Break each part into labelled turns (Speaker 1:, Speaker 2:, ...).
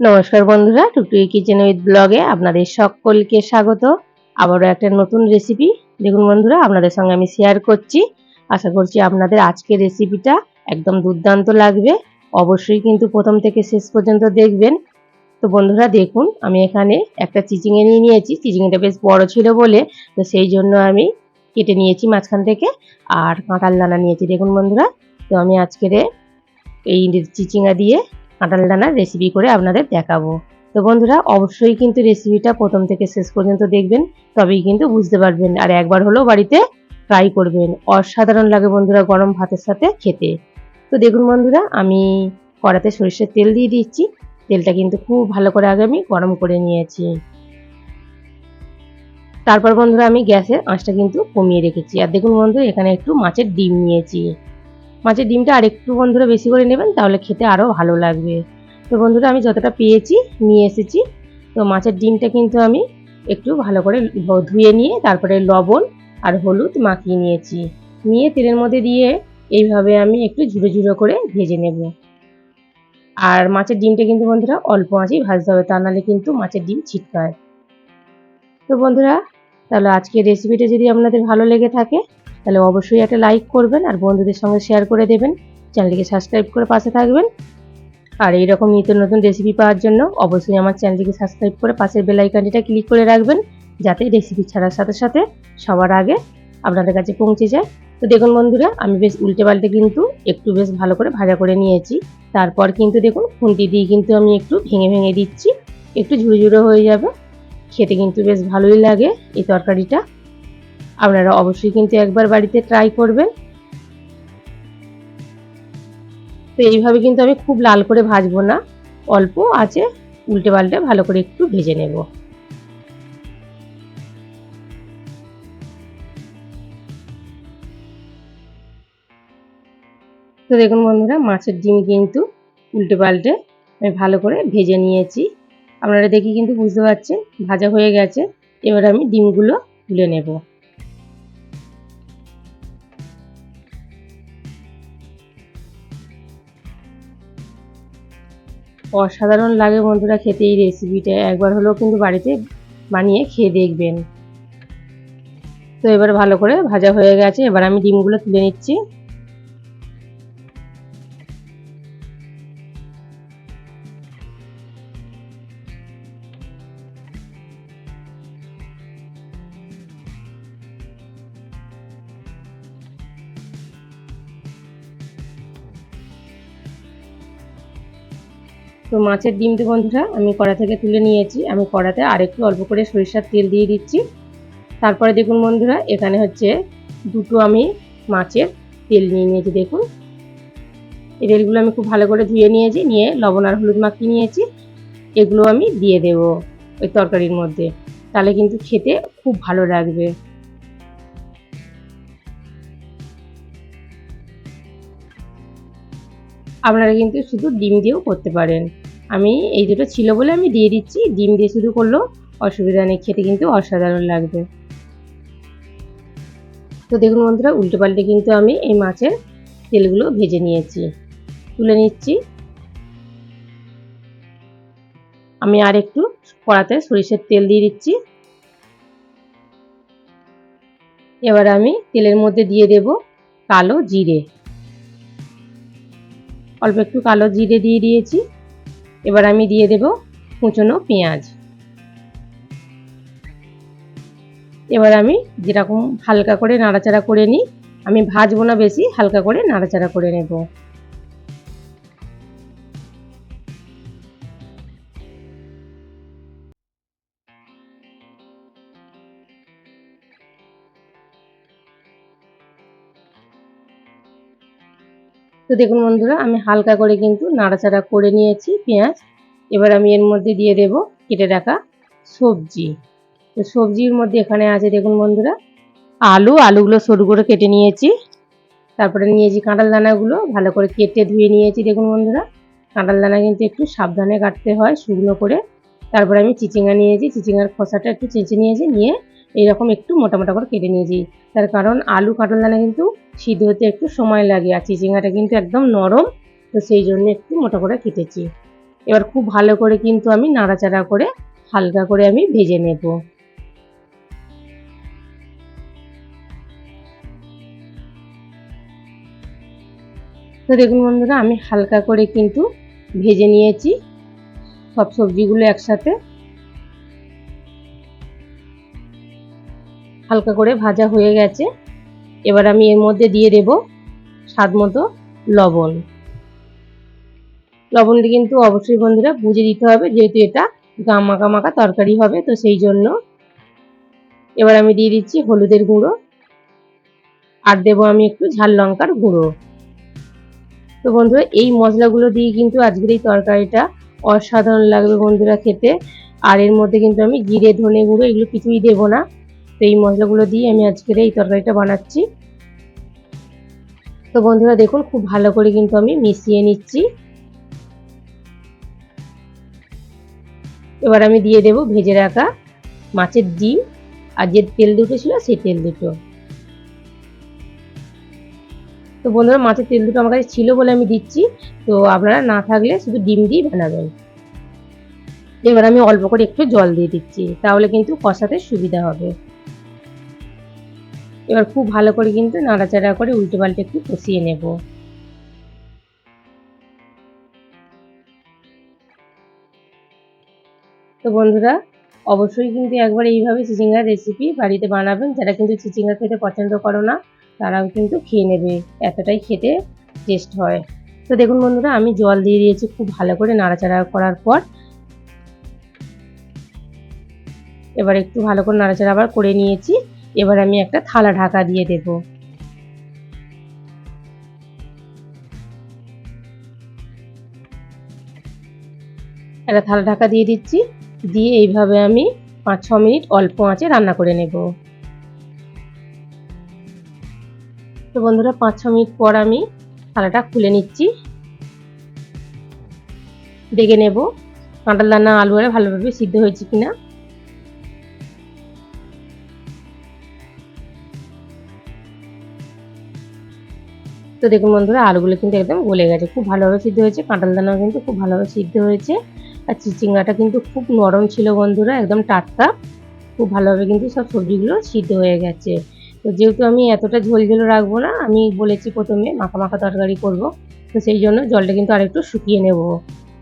Speaker 1: নমস্কার বন্ধুরা টুকটুকি kitchen with ব্লগে আপনাদের সকলকে স্বাগত। আবারও একটা নতুন রেসিপি দেখুন বন্ধুরা, আপনাদের সঙ্গে আমি শেয়ার করছি। আশা করছি আপনাদের আজকের রেসিপিটা একদম দুর্দান্ত লাগবে। অবশ্যই কিন্তু প্রথম থেকে শেষ পর্যন্ত দেখবেন। তো বন্ধুরা, দেখুন, আমি এখানে একটা চিচিঙে নিয়ে নিয়েছি। চিচিঙেটা বেশ বড় ছিল বলে, তো সেই জন্য আমি কেটে নিয়েছি মাঝখান থেকে আর কাঁঠাল দানা নিয়েছি। দেখুন বন্ধুরা, তো আমি আজকের এই চিচিঙা দিয়ে কাঁঠাল দানার রেসিপি করে আপনাদের দেখাবো। তো বন্ধুরা, অবশ্যই কিন্তু রেসিপিটা প্রথম থেকে শেষ পর্যন্ত দেখবেন, তবেই কিন্তু বুঝতে পারবেন। আর একবার হলেও বাড়িতে ট্রাই করবেন। অসাধারণ লাগে বন্ধুরা গরম ভাতের সাথে খেতে। তো দেখুন বন্ধুরা, আমি কড়াতে সরিষার তেল দিয়ে দিচ্ছি। তেলটা কিন্তু খুব ভালো করে আগে আমি গরম করে নিয়েছি। তারপর বন্ধুরা, আমি গ্যাসের আঁচটা কিন্তু কমিয়ে রেখেছি। আর দেখুন বন্ধুরা, এখানে একটু মাছের ডিম নিয়েছি। মাছের ডিমটা আর একটু বন্ধুরা বেশি করে নেবেন, তাহলে খেতে আরও ভালো লাগবে। তো বন্ধুরা আমি যতটা পেয়েছি, নিয়ে এসেছি। তো মাছের ডিমটা কিন্তু আমি একটু ভালো করে ধুয়ে নিয়ে তারপরে লবণ আর হলুদ মাখিয়ে নিয়েছি। নিয়ে তেলের মধ্যে দিয়ে এইভাবে আমি একটু ঝুড়ো ঝুড়ো করে ভেজে নেব। আর মাছের ডিমটা কিন্তু বন্ধুরা অল্প আঁচেই ভাজতে হবে, তা নাহলে কিন্তু মাছের ডিম ছিটকায়। তো বন্ধুরা, তাহলে আজকের রেসিপিটা যদি আপনাদের ভালো লেগে থাকে তাহলে অবশ্যই একটা লাইক করবেন আর বন্ধুদের সঙ্গে শেয়ার করে দেবেন। চ্যানেলটিকে সাবস্ক্রাইব করে পাশে থাকবেন। আর এইরকম নিত্য নতুন রেসিপি পাওয়ার জন্য অবশ্যই আমার চ্যানেলটিকে সাবস্ক্রাইব করে পাশের বেল আইকনটিটা ক্লিক করে রাখবেন, যাতে রেসিপি ছাড়ার সাথে সাথে সবার আগে আপনাদের কাছে পৌঁছে যায়। তো দেখুন বন্ধুরা, আমি বেশ উল্টে পাল্টে কিন্তু একটু বেশ ভালো করে ভাজা করে নিয়েছি। তারপর কিন্তু দেখুন, খুন্তি দিয়ে কিন্তু আমি একটু ভেঙে ভেঙে দিচ্ছি। একটু ঝুড়ো ঝুড়ো হয়ে যাবে। খেতে কিন্তু বেশ ভালোই লাগে এই তরকারিটা। আপনারা অবশ্যই কিন্তু একবার বাড়িতে ট্রাই করবেন। তো এইভাবে কিন্তু আমি খুব লাল করে ভাজবো না, অল্প আছে, উল্টে পাল্টে ভালো করে একটু ভেজে নেব। তো দেখুন বন্ধুরা, মাছের ডিম কিন্তু উল্টে পাল্টে আমি ভালো করে ভেজে নিয়েছি। আপনারা দেখি কিন্তু বুঝতে পারছেন, ভাজা হয়ে গেছে, এবার আমি ডিমগুলো তুলে নেব। অসাধারণ লাগে বন্ধুরা খেতে এই রেসিপিটা একবার হলেও কিন্তু বাড়িতে বানিয়ে খেয়ে দেখবেন। তো এবার ভালো করে ভাজা হয়ে গেছে। এবার আমি ডিমগুলো তুলে নিচ্ছি। তো মাছের ডিমটি বন্ধুরা, আমি কড়া থেকে তুলে নিয়েছি। আমি কড়াতে আরেকটু অল্প করে সরিষার তেল দিয়ে দিচ্ছি। তারপরে দেখুন বন্ধুরা, এখানে হচ্ছে দুটো আমি মাছের তেল নিয়ে নিয়েছি, দেখুন। এই তেলগুলো আমি খুব ভালো করে ধুয়ে নিয়েছি, নিয়ে লবণ আর হলুদ মাখিয়ে নিয়েছি। এগুলো আমি দিয়ে দেব ওই তরকারির মধ্যে। তাহলে কিন্তু খেতে খুব ভালো লাগবে। আপনারা কিন্তু শুধু ডিম দিয়েও করতে পারেন। আমি এই দুটো ছিল বলে আমি দিয়ে দিচ্ছি। ডিম দিয়ে শুধু করলেও অসুবিধা নেই, খেতে কিন্তু অসাধারণ লাগবে। তো দেখুন বন্ধুরা, উল্টে পাল্টে কিন্তু আমি এই মাছের তেলগুলো ভেজে নিয়েছি। তুলে নিচ্ছি। আমি আর একটু কড়াতে সরিষার তেল দিয়ে দিচ্ছি। এবার আমি তেলের মধ্যে দিয়ে দেব কালো জিরে। অল্প একটু কালো জিরে দিয়ে দিয়েছি। এবার আমি দিয়ে দেব কুচনো পেঁয়াজ। এবার আমি যেরকম হালকা করে নাড়াচাড়া করে নিই, আমি ভাজবো না বেশি, হালকা করে নাড়াচাড়া করে নেব। তো দেখুন বন্ধুরা, আমি হালকা করে কিন্তু নাড়াচাড়া করে নিয়েছি পেঁয়াজ। এবার আমি এর মধ্যে দিয়ে দেব কেটে রাখা সবজি। তো সবজির মধ্যে এখানে আছে দেখুন বন্ধুরা, আলু। আলুগুলো সরু করে কেটে নিয়েছি। তারপরে নিয়েছি কাঁঠাল দানাগুলো, ভালো করে কেটে ধুয়ে নিয়েছি দেখুন বন্ধুরা। কাঁঠাল দানা কিন্তু একটু সাবধানে কাটতে হয় শুকনো করে। তারপরে আমি চিচিঙ্গা নিয়েছি, চিচিঙ্গার খোসাটা একটু চেঁচে নিয়েছি, নিয়ে এইরকম একটু মোটা মোটা করে কেটে নিয়েছি। তার কারণ আলু, কাঁঠাল দানা কিন্তু সিদ্ধ হতে একটু সময় লাগে। আর চিচিঙ্গাটা কিন্তু একদম নরম, তো সেই জন্য একটু মোটা করে কেটেছি। এবার খুব ভালো করে কিন্তু আমি নাড়াচাড়া করে হালকা করে আমি ভেজে নেব। তো দেখুন বন্ধুরা, আমি হালকা করে কিন্তু ভেজে নিয়েছি সব সবজিগুলো একসাথে। হালকা করে ভাজা হয়ে গেছে। এবার আমি এর মধ্যে দিয়ে দেব স্বাদ মতো লবণ। লবণটা কিন্তু অবশ্যই বন্ধুরা বুঝে দিতে হবে, যেহেতু এটা গামাকা মাখা তরকারি হবে, তো সেই জন্য এবার আমি দিয়ে দিচ্ছি হলুদের গুঁড়ো আর দেবো আমি একটু ঝাল লঙ্কার গুঁড়ো। তো বন্ধুরা, এই মশলাগুলো দিয়ে কিন্তু আজকের এই তরকারিটা অসাধারণ লাগবে বন্ধুরা খেতে। আর এর মধ্যে কিন্তু আমি জিরে, ধনে গুঁড়ো এগুলো কিছুই দেবো না। তো এই মশলাগুলো দিয়ে আমি আজকের এই তরকারিটা বানাচ্ছি। তো বন্ধুরা দেখুন, খুব ভালো করে কিন্তু আমি মিশিয়ে নিচ্ছি। এবার আমি দিয়ে দেব ভেজে রাখা মাছের ডিম। আর যে তেল দুটো ছিল, সেই তেল দুটো। তো বন্ধুরা, মাছের তেল দুটো আমার কাছে ছিল বলে আমি দিচ্ছি। তো আপনারা না থাকলে শুধু ডিম দিয়ে বানাবেন। এবার আমি অল্প করে একটু জল দিয়ে দিচ্ছি, তাহলে কিন্তু কষাতে সুবিধা হবে। এবার খুব ভালো করে কিন্তু নাড়াচাড়া করে উল্টে পাল্টে একটু কষিয়ে নেব। তো বন্ধুরা, অবশ্যই কিন্তু একবার এইভাবে চিচিঙ্গার রেসিপি বাড়িতে বানাবেন। যারা কিন্তু চিচিঙ্গা খেতে পছন্দ করো না, তারাও কিন্তু খেয়ে নেবে। এতটাই খেতে টেস্ট হয়। তো দেখুন বন্ধুরা, আমি জল দিয়ে দিয়েছি খুব ভালো করে নাড়াচাড়া করার পর। এবার একটু ভালো করে নাড়াচাড়া আবার করে নিয়েছি। এবার আমি একটা থালা ঢাকা দিয়ে দেব। একটা থালা ঢাকা দিয়ে দিচ্ছি। দিয়ে এইভাবে আমি পাঁচ ছ মিনিট অল্প আঁচে রান্না করে নেব। তো বন্ধুরা পাঁচ ছ মিনিট পর আমি থালাটা খুলে নিচ্ছি। দেখে নেব কাঁটাল দানা, আলু আরে ভালোভাবে সিদ্ধ হয়েছে কিনা। তো দেখুন বন্ধুরা, আলুগুলো কিন্তু একদম গলে গেছে। খুব ভালোভাবে সিদ্ধ হয়েছে কাঁঠাল দানাও কিন্তু খুব ভালোভাবে সিদ্ধ হয়েছে। আর চিচিঙ্গাটা কিন্তু খুব নরম ছিল বন্ধুরা, একদম টাটকা। খুব ভালোভাবে কিন্তু সব সবজিগুলো সিদ্ধ হয়ে গেছে। তো যেহেতু আমি এতটা ঝোল ঝোল রাখব না, আমি বলেছি প্রথমে মাখা মাখা তরকারি করব। তো সেই জন্য জলটা কিন্তু আরেকটু শুকিয়ে নেব।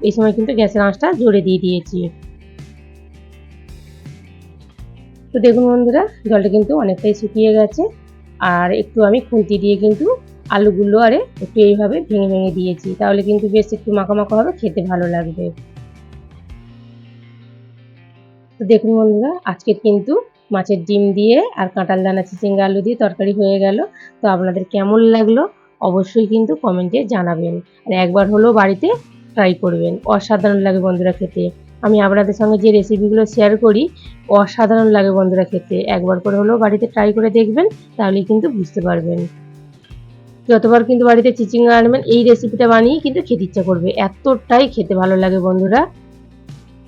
Speaker 1: এই সময় কিন্তু গ্যাসের আঁচটা জোরে দিয়ে দিয়েছি। তো দেখুন বন্ধুরা, জলটা কিন্তু অনেকটাই শুকিয়ে গেছে। আর একটু আমি খুন্তি দিয়ে কিন্তু আলুগুলো আরে একটু এইভাবে ভেঙে ভেঙে দিয়েছি। তাহলে কিন্তু বেশ একটু মাখা হবে, খেতে ভালো লাগবে। তো দেখুন বন্ধুরা, আজকে কিন্তু মাছের ডিম দিয়ে আর কাঁটাল দানা, চিচিঙ্গা, আলু দিয়ে তরকারি হয়ে গেল। তো আপনাদের কেমন লাগল অবশ্যই কিন্তু কমেন্টে জানাবেন। আর একবার হলেও বাড়িতে ট্রাই করবেন। অসাধারণ লাগে বন্ধুরা খেতে। আমি আপনাদের সঙ্গে যে রেসিপিগুলো শেয়ার করি, অসাধারণ লাগে বন্ধুরা খেতে। একবার করে হলেও বাড়িতে ট্রাই করে দেখবেন, তাহলেই কিন্তু বুঝতে পারবেন। যতবার কিন্তু বাড়িতে চিচিঙ্গা আনবেন, এই রেসিপিটা বানিয়ে কিন্তু খেতে ইচ্ছা করবে। এতটাই খেতে ভালো লাগে বন্ধুরা।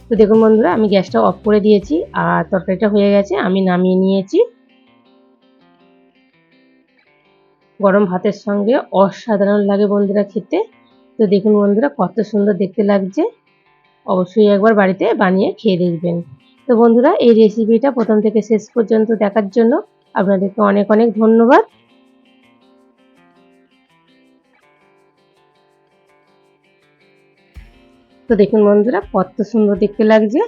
Speaker 1: তো দেখুন বন্ধুরা, আমি গ্যাসটা অফ করে দিয়েছি আর তরকারিটা হয়ে গেছে, আমি নামিয়ে নিয়েছি। গরম ভাতের সঙ্গে অসাধারণ লাগে বন্ধুরা খেতে। তো দেখুন বন্ধুরা, কত সুন্দর দেখতে লাগছে। অবশ্যই একবার বাড়িতে বানিয়ে খেয়ে দেখবেন। তো বন্ধুরা, এই রেসিপিটা প্রথম থেকে শেষ পর্যন্ত দেখার জন্য আপনাদেরকে অনেক অনেক ধন্যবাদ। তো দেখুন বন্ধুরা, কত সুন্দর দেখতে লাগছে।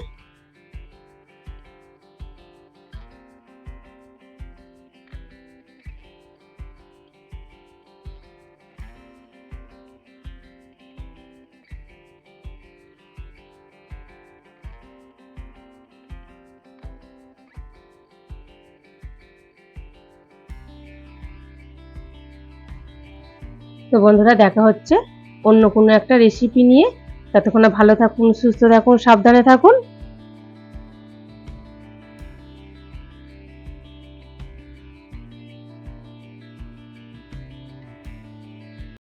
Speaker 1: তো বন্ধুরা, দেখা হচ্ছে অন্য কোনো একটা রেসিপি নিয়ে। ততক্ষণে ভালো থাকুন সুস্থ থাকুন সাবধানে থাকুন।